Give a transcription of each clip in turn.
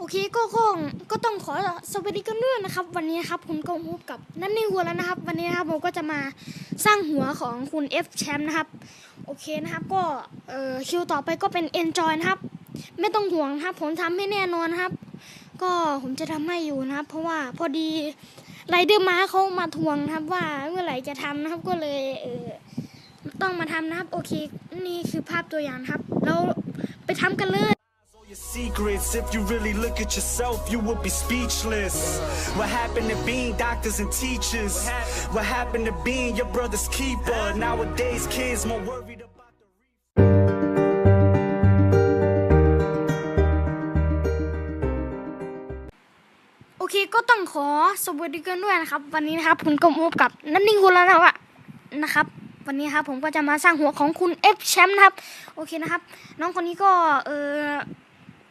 โอเคก็คงก็ต้องขอสวัสดีกันด้วยนะครับ วันนี้ครับผมก็พบกับนั่นนี่หัวแล้วนะครับ วันนี้นะครับผมก็จะมาสร้างหัวของคุณ F แชมป์นะครับ โอเคนะครับก็เอ่อคิวต่อไปก็เป็น Enjoy นะครับ ไม่ต้องห่วงนะครับ ผมทำให้แน่นอนนครับ ก็ผมจะทำให้อยู่นะครับ เพราะว่าพอดีไรเดอร์มาเขามาทวงครับว่าเมื่อไหร่จะทำนะครับก็เลยเออต้องมาทำนะครับ โอเค นี่คือภาพตัวอย่างครับเราไปทำกันเลย secrets, if you really look at yourself, you would be speechless. What happened to being doctors and teachers? What happened to being your brother's keeper? Nowadays, kids more worried about the. โอเคก็ต้องขอสวัสดีกันด้วยนะครับ วันนี้นะครับผมก็พบกับนันนิ่งคุณแล้วนะครับนะครับวันนี้ครับผมก็จะมาสร้างหัวของคุณ F แชมป์นะครับ โอเคนะครับ น้องคนนี้ก็เออ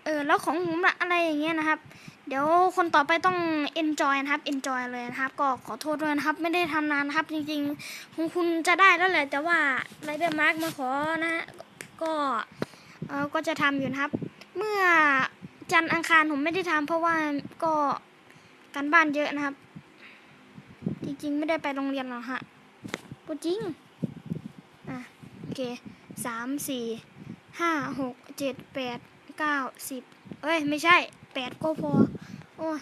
เออแล้วของผมละอะไรอย่างเงี้ยนะครับ เดี๋ยวคนต่อไปต้อง enjoy นะครับ enjoy เลยนะครับ ก็ขอโทษด้วยนะครับ ไม่ได้ทำนานนะครับ จริงๆของคุณจะได้แล้วแหละแต่ว่าไรเดอร์มาร์กมาขอนะฮะก็เออก็จะทำอยู่นะครับ เมื่อจันอังคารผมไม่ได้ทำเพราะว่าก็การบ้านเยอะนะครับ จริงๆ ไม่ได้ไปโรงเรียนหรอกฮะพูจริงอะโอเคสามสี่ห้าหกเจ็ดแปด เก้าสิบเอ้ย ไม่ใช่แปดก็พอ โอ้ย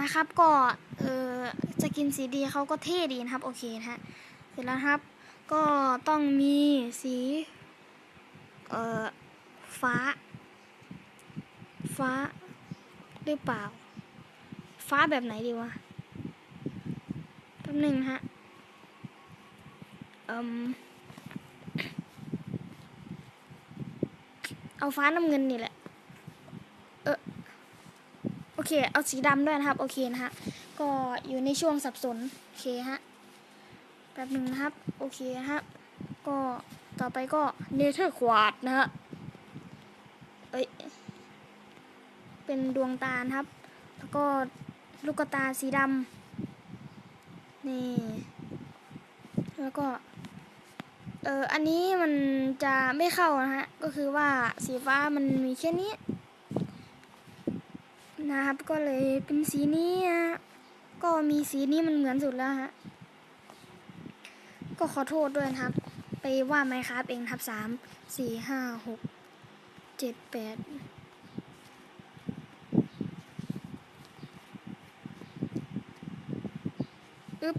นะครับก็เออจะกินสีดีเขาก็เท่ดีนะครับ โอเคนะฮะเสร็จแล้วครับ ก็ต้องมีสีเอ่อฟ้า ฟ้าหรือเปล่า ฟ้าแบบไหนดีวะแป๊บหนึ่งฮะอ่ม เอาฟ้าน้ำเงินนี่แหละ เออโอเค เอาสีดำด้วยนะครับ โอเคนะฮะ ก็อยู่ในช่วงสับสน โอเคฮะ แป๊บหนึ่งนะครับ โอเคนะครับ ก็ต่อไปก็เนเธอร์ควาดนะฮะ เอ้ย เป็นดวงตานะครับ แล้วก็ลูกตาสีดำนี่ แล้วก็ อออันนี้มันจะไม่เข้านะฮะ ก็คือว่าสีฟ้ามันมีแค่นี้ นะครับ ก็เลยเป็นสีนี้นะก็มีสีนี้มันเหมือนสุดแล้วฮะ ก็ขอโทษด้วยนะครับ ไปว่าไหมครับเองครับสามสี่ห้าหกเจ็ดแปดอึ๊บ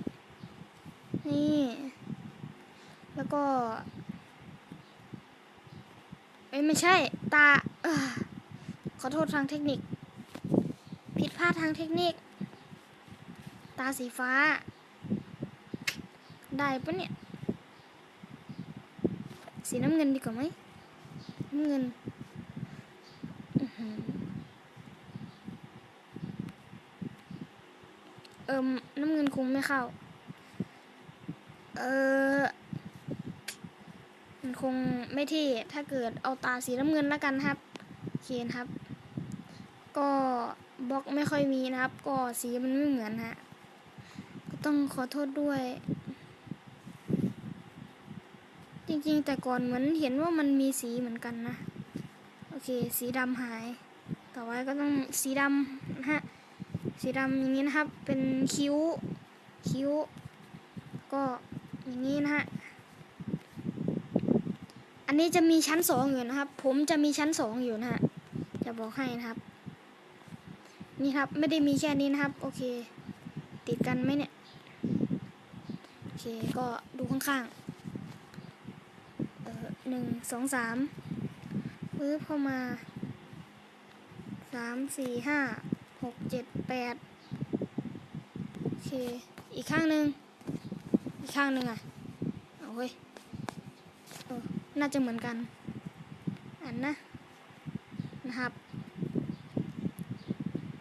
นี่ แล้วก็ เอ้ยไม่ใช่ ตาอขอโทษทางเทคนิค ผิดพลาดทางเทคนิค ตาสีฟ้า ได้ปะเนี่ย สีน้ำเงินดีกว่าไหมน้ำเงินอื้อหือเอิมน้ำเงินคงไม่เข้า เออ มันคงไม่เท่ถ้าเกิดเอาตาสีน้ำเงินแล้วกันครับเคนครับ ก็บล็อกไม่ค่อยมีนะครับ ก็สีมันไม่เหมือนฮะก็ต้องขอโทษด้วย จริงๆ แต่ก่อนเหมือนเห็นว่ามันมีสีเหมือนกันนะ โอเค สีดำหาย ต่อไปก็ต้องสีดำนะฮะ สีดำอย่างนี้นะครับ เป็นคิ้ว คิ้ว ก็อย่างนี้นะฮะ อันนี้จะมีชั้นสองอยู่นะครับ ผมจะมีชั้นสองอยู่นะฮะ จะบอกให้นะครับ นี่ครับไม่ได้มีแค่นี้นะครับ โอเค ติดกันไหมเนี่ย โอเคก็ดูข้างๆ เออหนึ่งสองสามปึ๊บเข้ามาสามสี่ห้าหกเจ็ดแปดโอเค อีกข้างหนึ่งอีกข้างหนึ่งอะ เอาเว้ย น่าจะเหมือนกันอันนะ นะครับ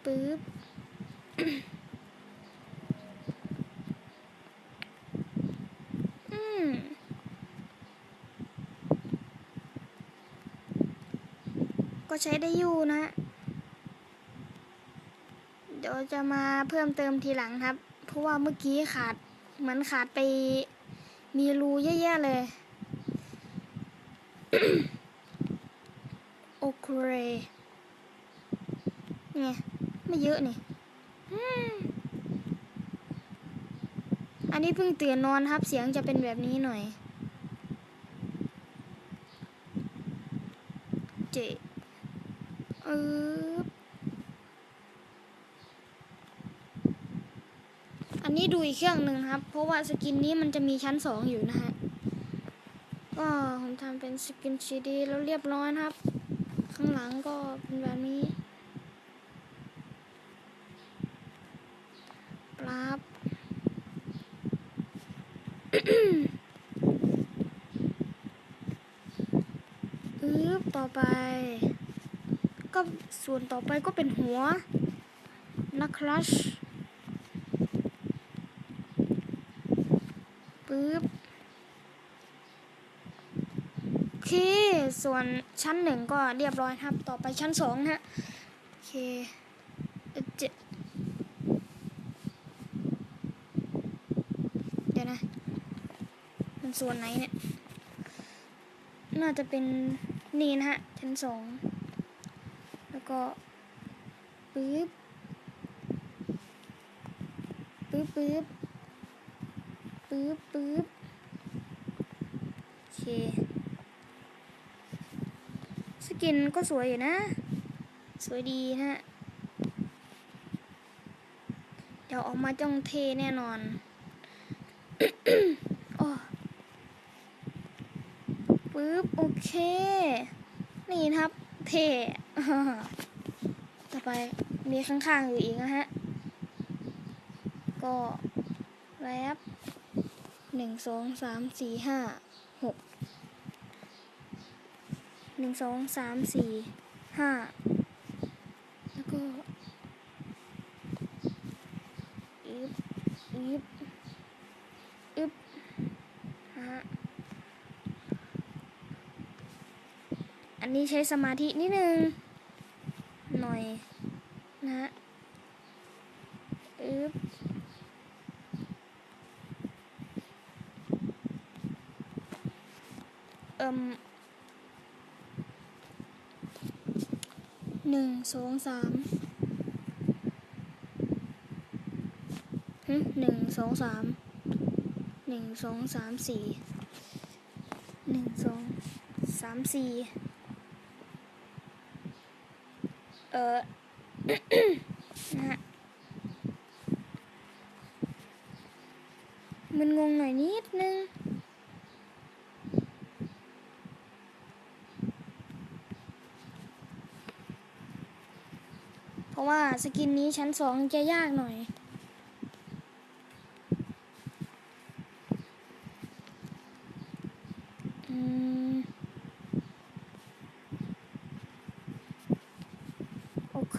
ปึ๊บอืมก็ใช้ได้อยู่นะ เดี๋ยวจะมาเพิ่มเติมทีหลังครับ เพราะว่าเมื่อกี้ขาด เหมือนขาดไปมีรูเยอะๆเลย โอเคไงไม่เยอะนี่อันนี้เพิ่งตื่นนอนครับเสียงจะเป็นแบบนี้หน่อย เจเอออันนี้ดูอีกเครื่องหนึ่งครับ เพราะว่าสกินนี้มันจะมีชั้นสองอยู่นะฮะ ก็ผมทำเป็นสกินซีดีแล้วเรียบร้อยนะครับ ข้างหลังก็เป็นแบบนี้ปราบอืบต่อไป ก็ส่วนต่อไปก็เป็นหัวนักคลัชปึ๊บ โอเค ส่วนชั้นหนึ่งก็เรียบร้อยครับ ต่อไปชั้นสองนะฮะโอเคเอ่อเดี๋ยวนะ มันส่วนไหนเนี่ย น่าจะเป็นนี่นะฮะ ชั้นสองแล้วก็ปึ๊บปึ๊บปึ๊บปึ๊บปึ๊บโอเค กินก็สวยอยู่นะ สวยดีนะฮะ เดี๋ยวออกมาจ้องเทแน่นอนโอ้ปึ๊บ โอเค นี่ครับ เทต่อไปมีข้างๆอยู่อีกนะฮะ ก็แรปหนึ่งสองสามสี่ห้า หนึ่งสองสามสี่ห้าแล้วก็อึบอึบอึบฮะอันนี้ใช้สมาธินิดนึง หน่อย นะฮะอึบเอิ่ม หนึ่งสองสามหนึ่งสองสามหนึ่งสองสามสี่หนึ่งสองสามสี่เออนะฮะมันงงหน่อยนิดนึง เพราะ ว่าสกินนี้ชั้นสองจะยากหน่อย อืม โอเค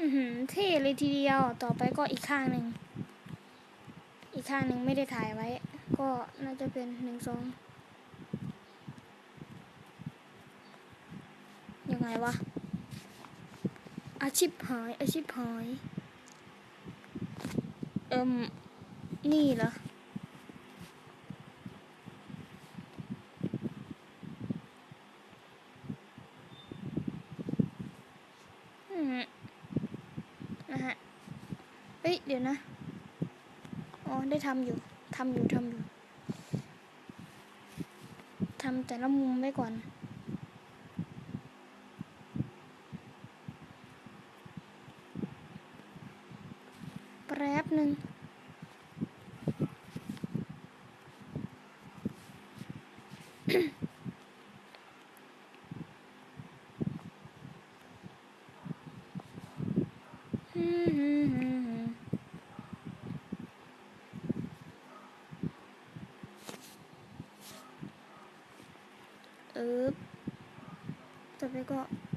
อือหือเท่เลยทีเดียว ต่อไปก็อีกข้างหนึ่ง อีกข้างหนึ่งไม่ได้ถ่ายไว้ ก็น่าจะเป็นหนึ่งสอง ยัง ไงวะ อาชีพหาย อาชีพหาย เอิมนี่เหรออืมนะฮะ เฮ้ย เดี๋ยวนะ อ๋อ ได้ทำอยู่ ทำอยู่ ทำอยู่ ทำแต่ละมุมไว้ก่อน แป๊บหนึ่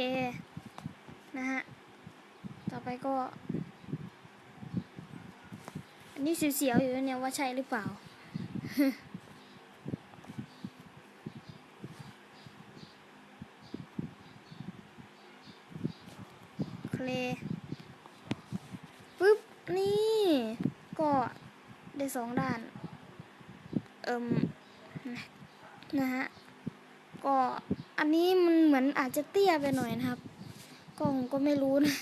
คนะฮะ ต่อไปก็ อันนี้เสียวๆอยู่เนี่ยว่าใช่หรือเปล่า เคลปึ๊บ นี่ ก็ได้สองด้าน เอิมนะฮะ ก็ อันนี้มันเหมือนอาจจะเตี้ยไปหน่อยนะครับ ก็ผมก็ไม่รู้นะ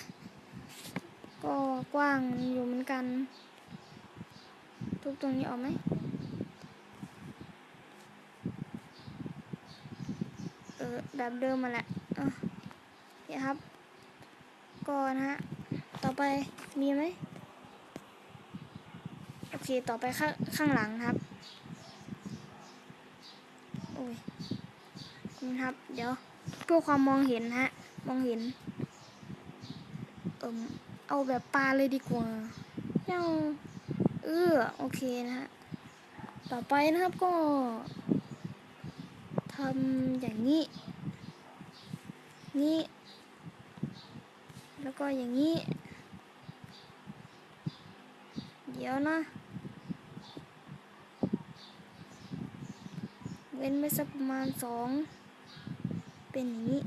ก็กว้างอยู่เหมือนกัน ทุบตรงนี้ออกไหมเออแบบเดิมมาแหละอะเนี่ยครับก็นฮะ ต่อไปมีไหมโอเค ต่อไปข้างข้างหลังครับ โอ้ย นะครับ เดี๋ยวเพื่อความมองเห็นฮะ มองเห็น เอิมเอาแบบปลาเลยดีกว่าเจ้าเออโอเคนะฮะ ต่อไปนะครับก็ทำอย่างนี้ นี้ แล้วก็อย่างนี้ เดี๋ยวนะ เว้นไปสักประมาณสอง เป็นอย่างนี้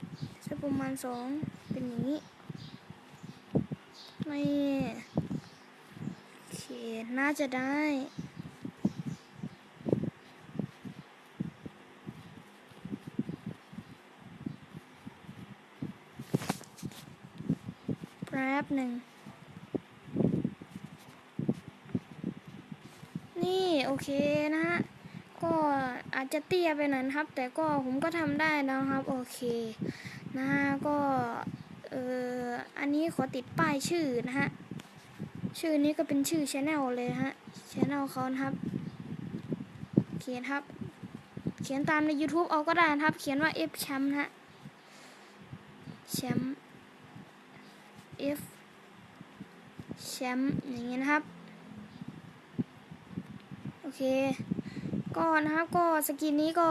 สักประมาณสองเป็นอย่างนี้ไม่โอเคน่าจะได้แป๊บหนึ่งนี่ โอเคนะฮะ ก็ อาจจะเตี้ยไปหน่อยนะครับ แต่ก็ผมก็ทำได้นะครับ โอเคนะฮะก็เอออันนี้ขอติดป้ายชื่อนะฮะชื่อนี้ก็เป็นชื่อช anel เลยนะฮะช anel เขานะครับ เขียนครับ เขียนตามใน YouTube เอาก็ได้นะครับ เขียนว่า F แชมป์นะฮะแชมป์ F แชมป์อย่างงี้นะครับ โอเค ก็นะครับก็สกินนี้ก็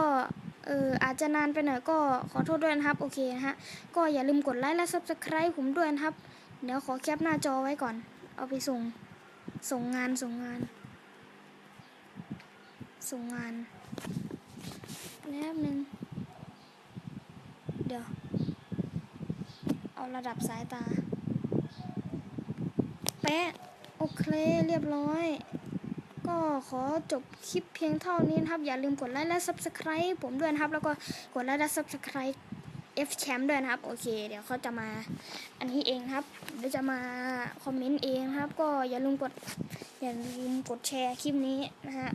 เอออาจจะนานไปหน่อยก็ขอโทษด้วยนะครับโอเคนะฮะก็อย่าลืมกดไลค์และ Subscribe ผมด้วยนะครับ เดี๋ยวขอแคปหน้าจอไว้ก่อน เอาไปส่ง ส่งงานส่งงาน ส่งงานแป๊บนึงเดี๋ยว เอาระดับสายตา แปะ โอเคเรียบร้อย ก็ขอจบคลิปเพียงเท่านี้นครับ อย่าลืมกดไลค์และ subscribe ผมด้วยครับ แล้วก็กดไลค์และ subscribe F แชมป์ด้วยครับ โอเค เดี๋ยวเขาจะมาอันนี้เองครับเดี๋ยวจะมาคอมเมนต์เองครับ ก็อย่าลืมกดอย่าลืมกดแชร์คลิปนี้นะฮะ